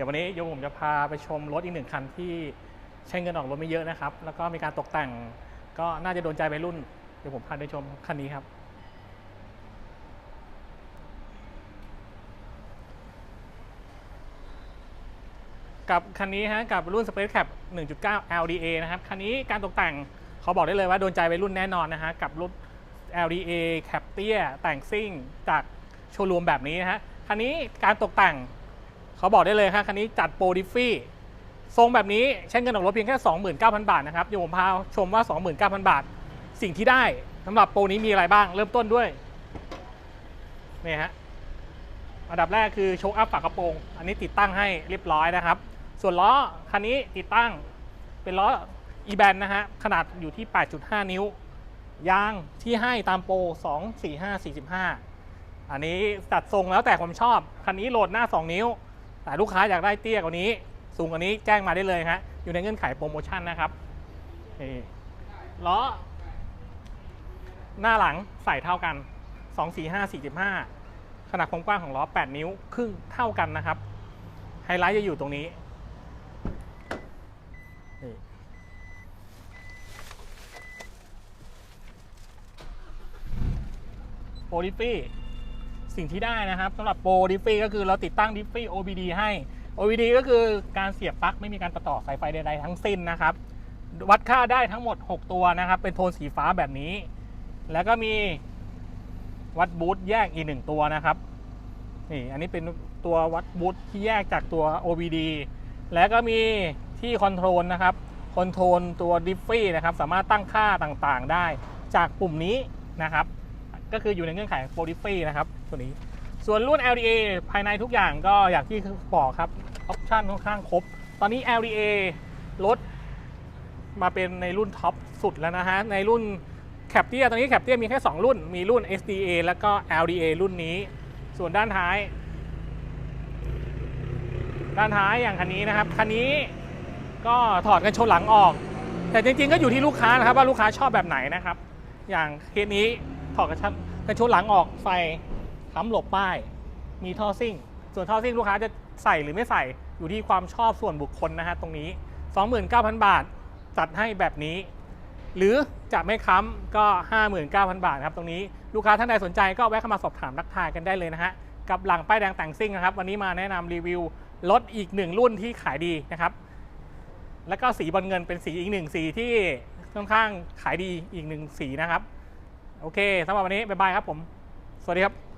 ดี๋ยววันนี้โยมผมจะพาไปชมรถอีกหนึ่งคันที่ใช้เงินออกรถไม่เยอะนะครับ แล้วก็มีการตกแต่งก็น่าจะโดนใจไปรุ่น เดี๋ยวผมพาไปชมคันนี้ครับ กับคันนี้ฮะกับรุ่น Space Cap 1.9 LDA นะครับคันนี้การตกแต่งเขาบอกได้เลยว่าโดนใจไปรุ่นแน่นอนนะฮะกับรุ่น LDA แคปเตี้ยแต่งซิ่งจากโชว์รูมแบบนี้นะฮะคันนี้การตกแต่ง เขาบอกได้เลยครับคันนี้จัดโปรดิฟฟี่ทรงแบบนี้ใช้เงินออกรถเพียงแค่ 29,000 บาทนะครับเดี๋ยวผมพาชมว่า 29,000 บาท สิ่งที่ได้สำหรับโปรนี้มีอะไรบ้าง เริ่มต้นด้วยนี่ฮะอันดับแรกคือโชคอัพฝากระโปรง อันนี้ติดตั้งให้เรียบร้อยนะครับ ส่วนล้อคันนี้ติดตั้งเป็นล้อ e b a n นนะฮะขนาดอยู่ที่ 8.5 นิ้วยางที่ให้ตามโปร 2 4 5 45 อันนี้จัดทรงแล้วแต่ความชอบ คันนี้โหลดหน้า 2 นิ้ว แต่ลูกค้าอยากได้เตี้ยกว่านี้ สูงกว่านี้แจ้งมาได้เลยฮะอยู่ในเงื่อนไขโปรโมชั่นนะครับนี่ล้อหน้าหลังใส่เท่ากัน 2 4 5 45 ขนาดความกว้างของล้อ 8 นิ้วครึ่งเท่ากันนะครับ ไฮไลท์จะอยู่ตรงนี้นี่โปรดิฟี่ สิ่งที่ได้นะครับสำหรับโปรดิฟฟี่ก็คือเราติดตั้งดิฟฟี่ OBD ให้ OBD ก็คือการเสียบปลั๊กไม่มีการต่อสายไฟใดๆทั้งสิ้นนะครับ วัดค่าได้ทั้งหมด 6 ตัวนะครับ เป็นโทนสีฟ้าแบบนี้ แล้วก็มีวัดบูทแยกอีกหนึ่งตัวนะครับนี่อันนี้เป็นตัววัดบูทที่แยกจากตัว OBD แล้วก็มีที่คอนโทรลนะครับคอนโทรลตัวดิฟฟี่นะครับ สามารถตั้งค่าต่างๆได้จากปุ่มนี้นะครับ ก็คืออยู่ในเงื่อนไขโปรดิฟฟี่นะครับตัวนี้ ส่วนรุ่น LDA ภายในทุกอย่างก็อย่างที่บอกครับออปชันค่อนข้างครบ ตอนนี้ LDA ลดมาเป็นในรุ่นท็อปสุดแล้วนะฮะ ในรุ่นแคปเตียตอนนี้แคปเตียมีแค่ 2 รุ่น มีรุ่น SDA แล้วก็ LDA รุ่นนี้ ส่วนด้านท้าย ด้านท้ายอย่างคันนี้นะครับ คันนี้ก็ถอดกันชนหลังออก แต่จริงๆก็อยู่ที่ลูกค้านะครับว่าลูกค้าชอบแบบไหนนะครับ อย่างเคสนี้ถอดกัน ชนกันชนหลังออกไฟค้ำหลบป้าย มีท่อซิ่ง ส่วนท่อซิ่งลูกค้าจะใส่หรือไม่ใส่อยู่ที่ความชอบส่วนบุคคลนะฮะตรงนี้ 29,000 บาทจัดให้แบบนี้ หรือจะไม่ค้ำก็ 59,000 บาทครับตรงนี้ลูกค้าท่านใดสนใจก็แวะเข้ามาสอบถามรักทายกันได้เลยนะฮะกับหลังป้ายแดงแต่งซิ่งนะครับ วันนี้มาแนะนำรีวิวรถอีกหนึ่งรุ่นที่ขายดีนะครับแล้วก็สีบอลเงินเป็นสีอีกหนึ่งสีที่ค่อนข้างขายดีอีกหนึ่งสีนะครับ โอเคสำหรับวันนี้บ๊ายบายครับผม สวัสดีครับ